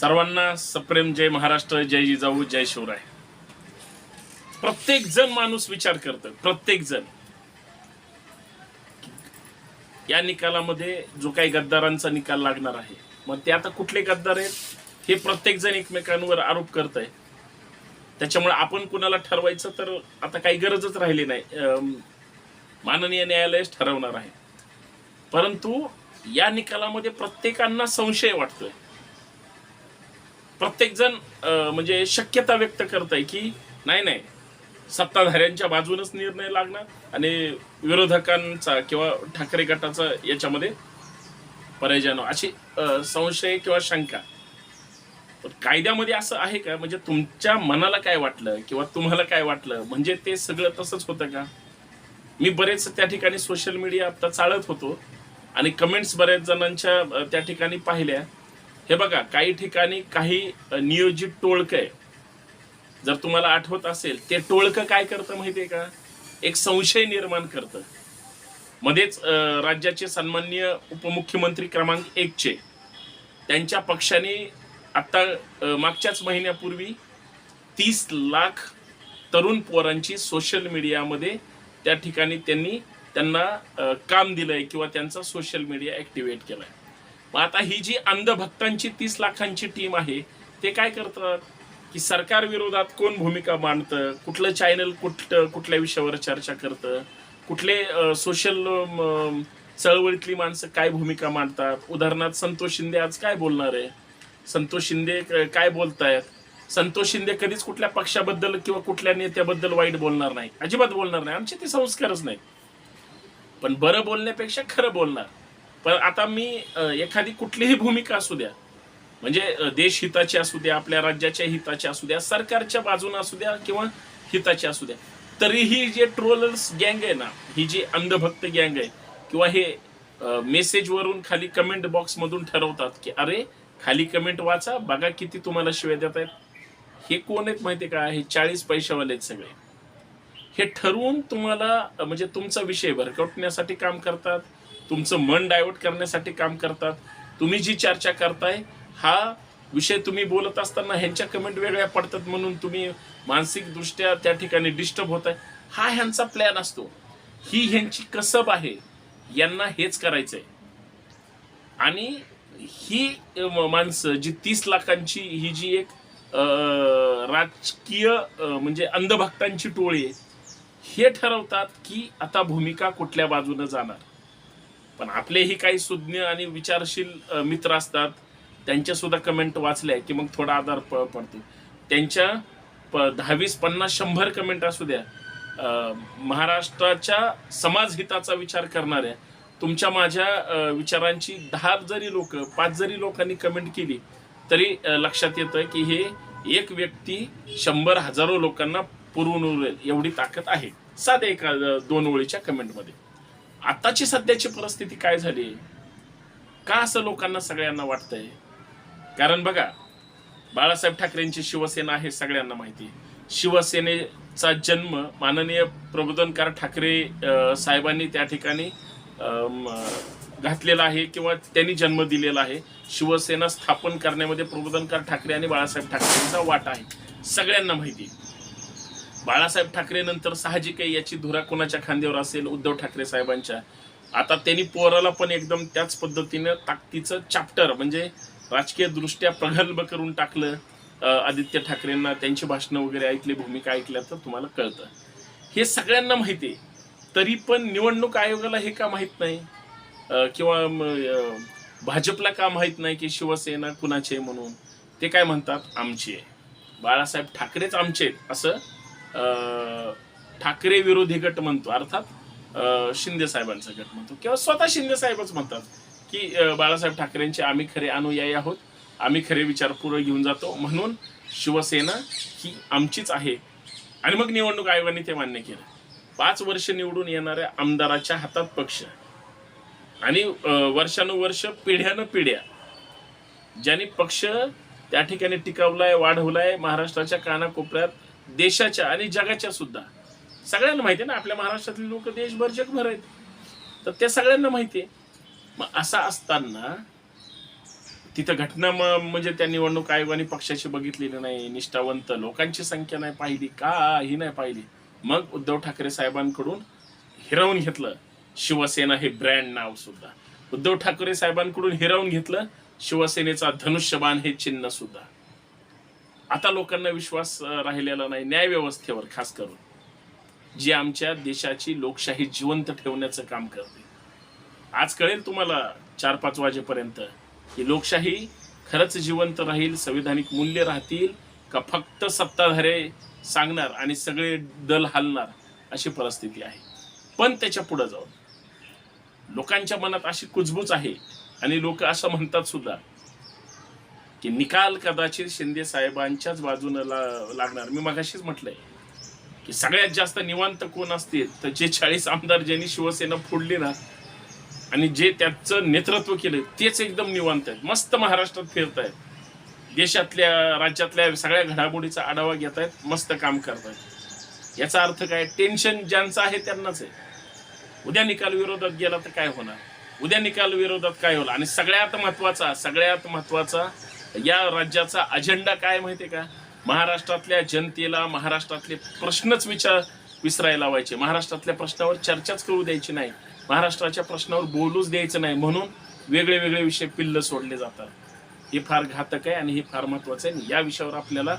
सर्वांना सप्रेम जय महाराष्ट्र जय जिजाऊ जय शिवराय. प्रत्येक जण माणूस विचार करत प्रत्येक जण. या निकालामध्ये जो काही गद्दारांचा निकाल लागणार आहे मग ते आता कुठले गद्दार आहेत हे प्रत्येक जण एकमेकांवर आरोप करत आहे त्याच्यामुळे आपण कुणाला ठरवायचं तर आता काही गरजच राहिली नाही. अं, माननीय न्यायालयच ठरवणार आहे. परंतु या निकालामध्ये प्रत्येकांना संशय वाटतोय. प्रत्येकजण म्हणजे शक्यता व्यक्त करत आहे की नाही नाही. सत्ताधाऱ्यांच्या बाजूनच निर्णय लागणार आणि विरोधकांचा किंवा ठाकरे गटाचा याच्यामध्ये पराजय अशी संशय किंवा शंका. तर कायद्यामध्ये असं आहे का? म्हणजे तुमच्या मनाला काय वाटलं किंवा तुम्हाला काय वाटलं? म्हणजे ते सगळं तसंच होतं का? मी बरेच त्या ठिकाणी सोशल मीडिया आता चालत होतो आणि कमेंट्स बऱ्याच जणांच्या त्या ठिकाणी पाहिल्या. हे बघा काही ठिकाणी काही नियोजित टोळक आहे. जर तुम्हाला आठवत असेल ते टोळकं काय करतं माहितीये का? एक संशय निर्माण करतं. मध्येच राज्याचे सन्माननीय उपमुख्यमंत्री क्रमांक एकचे त्यांच्या पक्षाने आत्ता मागच्याच महिन्यापूर्वी तीस लाख तरुण पोरांची सोशल मीडियामध्ये त्या ठिकाणी त्यांनी त्यांना काम दिलंय किंवा त्यांचा सोशल मीडिया ऍक्टिव्हेट केलाय. मग आता ही जी अंधभक्तांची तीस लाखांची टीम आहे ते काय करतात? की सरकार विरोधात कोण भूमिका मांडतं? कुठलं चॅनल कुठ कुठल्या विषयावर चर्चा करतं? कुठले सोशल चळवळीतली माणसं काय भूमिका मांडतात? उदाहरणार्थ संतोष शिंदे आज काय बोलणार आहे? संतोष शिंदे काय बोलतायत? संतोष शिंदे कधीच कुठल्या पक्षाबद्दल किंवा कुठल्या नेत्याबद्दल वाईट बोलणार नाही. अजिबात बोलणार नाही. आमचे ते संस्कारच नाही पण बरं बोलण्यापेक्षा खरं बोलणार. पण आता मी एखादी कुठलीही भूमिका असू द्या म्हणजे देश हिताची असू द्या आपल्या राज्याच्या हिताची असू द्या सरकारच्या बाजूने असू द्या किंवा हिताची असू द्या तरीही जे ट्रोलर्स गँग आहे ना ही जी अंधभक्त गँग आहे किंवा हे मेसेजवरून खाली कमेंट बॉक्स मधून ठरवतात की अरे खाली कमेंट वाचा बघा किती तुम्हाला शिव्या देत आहेत. हे कोण आहेत माहिती का? हे चाळीस पैशावाले आहेत सगळे. हे ठरवून तुम्हाला म्हणजे तुमचा विषय भरकटण्यासाठी काम करतात तुमचं मन डायवर्ट करण्यासाठी काम करतात. तुम्ही जी चर्चा करताय हा विषय तुम्ही बोलत असताना ह्यांच्या कमेंट वेगळ्या पडतात म्हणून तुम्ही मानसिकदृष्ट्या त्या ठिकाणी डिस्टर्ब होत आहे हा ह्यांचा प्लॅन असतो. ही ह्यांची कसब आहे यांना हेच करायचंय. आणि ही माणसं जी तीस लाखांची ही जी एक राजकीय म्हणजे अंधभक्तांची टोळी आहे हे ठरवतात की आता भूमिका कुठल्या बाजूने जाणार? पण आपलेही काही सुज्ञ आणि विचारशील मित्र असतात त्यांच्या सुद्धा कमेंट वाचल्या की मग थोडा आधार प पडतो त्यांच्या प दहावीस पन्नास शंभर कमेंट असू द्या. महाराष्ट्राच्या समाजहिताचा विचार करणाऱ्या तुमच्या माझ्या विचारांची दहा जरी लोक पाच जरी लोकांनी कमेंट केली तरी लक्षात येतं की हे एक व्यक्ती शंभर हजारो लोकांना पुरवून उरेल एवढी ताकद आहे. साध्या एका दोन ओळीच्या कमेंटमध्ये आताची सध्याची परिस्थिती काय झाली? का असं लोकांना सगळ्यांना वाटतंय? कारण बघा बाळासाहेब ठाकरेंची शिवसेना आहे सगळ्यांना माहिती. शिवसेनेचा जन्म माननीय प्रबोधनकार ठाकरे साहेबांनी त्या ठिकाणी घातलेला आहे किंवा त्यांनी जन्म दिलेला आहे. शिवसेना स्थापन करण्यामध्ये प्रबोधनकार ठाकरे आणि बाळासाहेब ठाकरेंचा वाटा आहे. सगळ्यांना माहिती. आहे बाळासाहेब ठाकरे नंतर साहजिक आहे याची धुरा कोणाच्या खांद्यावर असेल? उद्धव ठाकरे साहेबांच्या. आता त्यांनी पोराला पण एकदम त्याच पद्धतीनं ताकदीचं चॅप्टर म्हणजे राजकीय दृष्ट्या प्रगल्भ करून टाकलं आदित्य ठाकरेंना. त्यांची भाषणं वगैरे ऐकली भूमिका ऐकल्या तर तुम्हाला कळतं. हे सगळ्यांना माहिती आहे. तरी पण निवडणूक आयोगाला हे का माहीत नाही? किंवा भाजपला का माहीत नाही की शिवसेना कुणाची आहे म्हणून? ते काय म्हणतात? आमची आहे. बाळासाहेब ठाकरेच आमचे आहेत असं ठाकरे विरोधी गट म्हणतो अर्थात शिंदे साहेबांचा गट म्हणतो. किंवा स्वतः शिंदे साहेबच म्हणतात की बाळासाहेब ठाकरेंचे आम्ही खरे अनुयायी आहोत आम्ही खरे विचार पुढे घेऊन जातो. म्हणून शिवसेना ही आमचीच आहे. आणि मग निवडणूक आयोगाने ते मान्य केलं. पाच वर्ष निवडून येणाऱ्या आमदाराच्या हातात पक्ष. आणि वर्षानुवर्ष पिढ्यानं पिढ्या ज्यांनी पक्ष त्या ठिकाणी टिकावलाय वाढवलाय महाराष्ट्राच्या कानाकोपऱ्यात देशाच्या आणि जगाच्या सुद्धा. सगळ्यांना माहिती आहे ना आपल्या महाराष्ट्रातले लोक देशभर जगभर आहेत. तर त्या सगळ्यांना माहिती आहे. मग असा असताना तिथं घटना म्हणजे त्या निवडणूक आयोगाने पक्षाची बघितलेली नाही निष्ठावंत लोकांची संख्या नाही पाहिली का ही नाही पाहिली. मग उद्धव ठाकरे साहेबांकडून हिरावून घेतलं शिवसेना हे ब्रँड नाव सुद्धा. उद्धव ठाकरे साहेबांकडून हिरावून घेतलं शिवसेनेचा धनुष्यबाण हे चिन्ह सुद्धा. आता लोकांना विश्वास राहिलेला नाही. न्याय व्यवस्थेवर खास करून. जी आमच्या देशाची लोकशाही जिवंत ठेवण्याचं काम करते. आज कळेल तुम्हाला चार पाच वाजेपर्यंत की लोकशाही खरंच जिवंत राहील संविधानिक मूल्य राहतील का फक्त सत्ताधारे सांगणार आणि सगळे दल हलणार अशी परिस्थिती आहे. पण त्याच्या पुढे जाऊन. लोकांच्या मनात अशी कुजबूज आहे आणि लोक असं म्हणतात सुद्धा की निकाल कदाचित शिंदे साहेबांच्याच बाजूनं ला- लागणार. मी मगाशीच म्हटलंय की सगळ्यात जास्त निवांत कोण असतील तर जे चाळीस आमदार ज्यांनी शिवसेना फोडली ना आणि जे त्याचं नेतृत्व केलं तेच एकदम निवांत आहेत. मस्त महाराष्ट्रात फिरत आहेत देशातल्या राज्यातल्या सगळ्या घडामोडीचा आढावा घेत आहेत मस्त काम करत आहेत याचा अर्थ काय? टेन्शन ज्यांचं आहे त्यांनाच आहे. उद्या निकाल विरोधात गेला तर काय होणार? उद्या निकाल विरोधात काय होणार? आणि सगळ्यात महत्त्वाचा सगळ्यात महत्त्वाचा या राज्याचा अजेंडा काय माहितीये का? महाराष्ट्रातल्या जनतेला महाराष्ट्रातले प्रश्नच विचार विसरायला लावायचे. महाराष्ट्रातल्या प्रश्नावर चर्चाच करू द्यायची नाही. महाराष्ट्राच्या प्रश्नावर बोलूच द्यायचं नाही म्हणून वेगळे वेगळे विषय पिल्ल सोडले जातात. हे फार घातक आहे आणि हे फार महत्वाचं आहे. आणि या विषयावर आपल्याला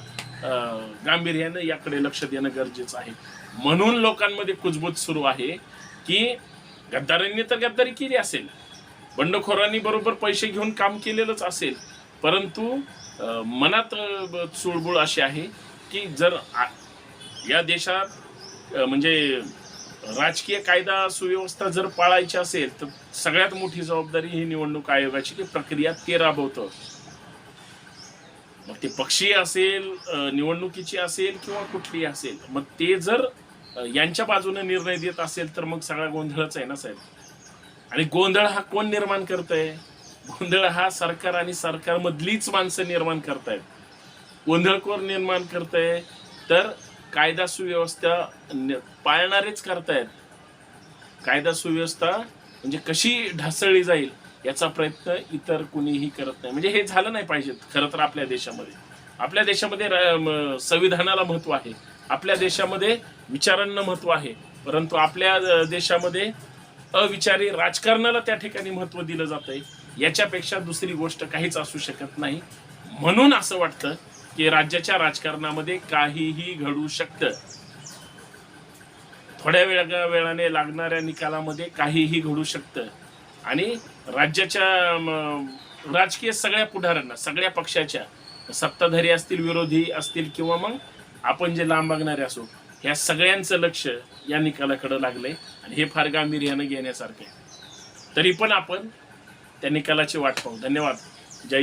गांभीर्यानं याकडे लक्ष देणं गरजेचं आहे. म्हणून लोकांमध्ये कुजबूज सुरू आहे की गद्दारांनी तर गद्दारी केली असेल. बंडखोरांनी बरोबर पैसे घेऊन काम केलेलंच असेल. परंतु मनात चुळबुळ अशी आहे की जर या देशात म्हणजे राजकीय कायदा सुव्यवस्था जर पाळायची असेल तर सगळ्यात मोठी जबाबदारी ही निवडणूक आयोगाची की प्रक्रिया ते राबवतं. मग ते पक्षीय असेल निवडणुकीची असेल किंवा कुठलीही असेल मग ते जर यांच्या बाजूने निर्णय देत असेल तर मग सगळा गोंधळच आहे ना साहेब? आणि गोंधळ हा कोण निर्माण करतंय? गोंधळ हा सरकार आणि सरकारमधलीच माणसं निर्माण करतायत. गोंधळखोर निर्माण करताय तर कायदा सुव्यवस्था पाळणारेच करतायत. कायदा सुव्यवस्था म्हणजे कशी ढासळली जाईल याचा प्रयत्न इतर कुणीही करत नाही. म्हणजे हे झालं नाही पाहिजे खरं तर आपल्या देशामध्ये. आपल्या देशामध्ये संविधानाला महत्त्व आहे. आपल्या देशामध्ये विचारांना महत्त्व आहे. परंतु आपल्या देशामध्ये अविचारी राजकारणाला त्या ठिकाणी महत्त्व दिलं जातंय. याच्यापेक्षा दुसरी गोष्ट काहीच असू शकत नाही. म्हणून असं वाटतं की राज्याच्या राजकारणामध्ये काहीही घडू शकतं. थोड्या वेळा वेळाने लागणाऱ्या निकालामध्ये काहीही घडू शकतं. आणि राज्याच्या राजकीय सगळ्या पुढाऱ्यांना सगळ्या पक्षाच्या सत्ताधारी असतील विरोधी असतील किंवा मग आपण जे लांब बघणारे असो ह्या सगळ्यांचं लक्ष या निकालाकडे लागलंय. आणि हे फार गांभीर्यानं घेण्यासारखं आहे. तरी पण आपण त्या निकालाची वाट पाहू. धन्यवाद. जय